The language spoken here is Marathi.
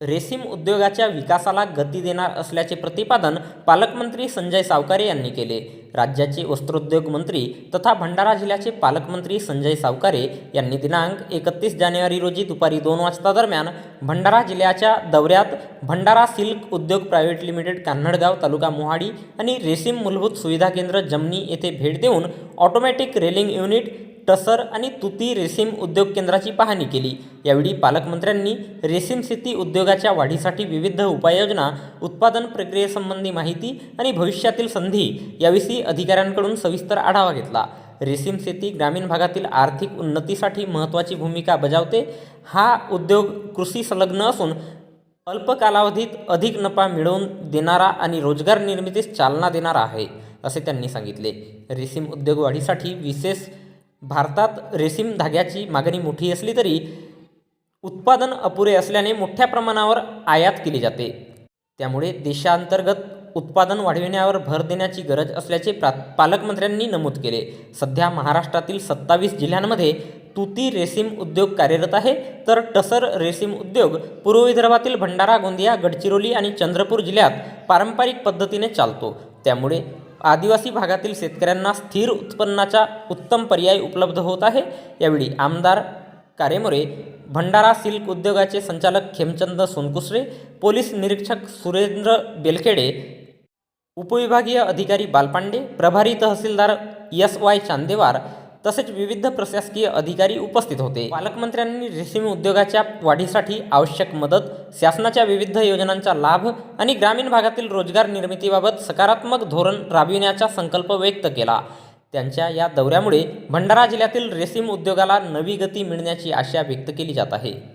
रेशीम उद्योगाच्या विकासाला गती देणार असल्याचे प्रतिपादन पालकमंत्री संजय सावकारे यांनी केले. राज्याचे वस्त्रोद्योग मंत्री तथा भंडारा जिल्ह्याचे पालकमंत्री संजय सावकारे यांनी दिनांक एकतीस जानेवारी रोजी दुपारी दोन वाजता दरम्यान भंडारा जिल्ह्याच्या दौऱ्यात भंडारा सिल्क उद्योग प्रायव्हेट लिमिटेड कान्हडगाव तालुका मोहाडी आणि रेशीम मूलभूत सुविधा केंद्र जमनी येथे भेट देऊन ऑटोमॅटिक रेलिंग युनिट टसर आणि तुती रेशीम उद्योग केंद्राची पाहणी केली. यावेळी पालकमंत्र्यांनी रेशीम शेती उद्योगाच्या वाढीसाठी विविध उपाययोजना उत्पादन प्रक्रियेसंबंधी माहिती आणि भविष्यातील संधी याविषयी अधिकाऱ्यांकडून सविस्तर आढावा घेतला. रेशीम शेती ग्रामीण भागातील आर्थिक उन्नतीसाठी महत्त्वाची भूमिका बजावते. हा उद्योग कृषी संलग्न असून अल्प कालावधीत अधिक नफा मिळवून देणारा आणि रोजगार निर्मितीस चालना देणारा आहे असे त्यांनी सांगितले. रेशीम उद्योग वाढीसाठी विशेष भारतात रेशीम धाग्याची मागणी मोठी असली तरी उत्पादन अपुरे असल्याने मोठ्या प्रमाणावर आयात केली जाते. त्यामुळे देशांतर्गत उत्पादन वाढविण्यावर भर देण्याची गरज असल्याचे प्रा पालकमंत्र्यांनी नमूद केले. सध्या महाराष्ट्रातील सत्तावीस जिल्ह्यांमध्ये तुती रेशीम उद्योग कार्यरत आहे. तर टसर रेशीम उद्योग पूर्व विदर्भातील भंडारा गोंदिया गडचिरोली आणि चंद्रपूर जिल्ह्यात पारंपरिक पद्धतीने चालतो. त्यामुळे आदिवासी भागातील शेतकऱ्यांना स्थिर उत्पन्नाचा उत्तम पर्याय उपलब्ध होत आहे. यावेळी आमदार कारेमोरे भंडारा सिल्क उद्योगाचे संचालक खेमचंद सोनकुसरे पोलीस निरीक्षक सुरेंद्र बेलखेडे उपविभागीय अधिकारी बालपांडे प्रभारी तहसीलदार एस वाय चांदेवार तसेच विविध प्रशासकीय अधिकारी उपस्थित होते. पालकमंत्र्यांनी रेशीम उद्योगाच्या वाढीसाठी आवश्यक मदत शासनाच्या विविध योजनांचा लाभ आणि ग्रामीण भागातील रोजगार निर्मितीबाबत सकारात्मक धोरण राबविण्याचा संकल्प व्यक्त केला. त्यांच्या या दौऱ्यामुळे भंडारा जिल्ह्यातील रेशीम उद्योगाला नवी गती मिळण्याची आशा व्यक्त केली जात आहे.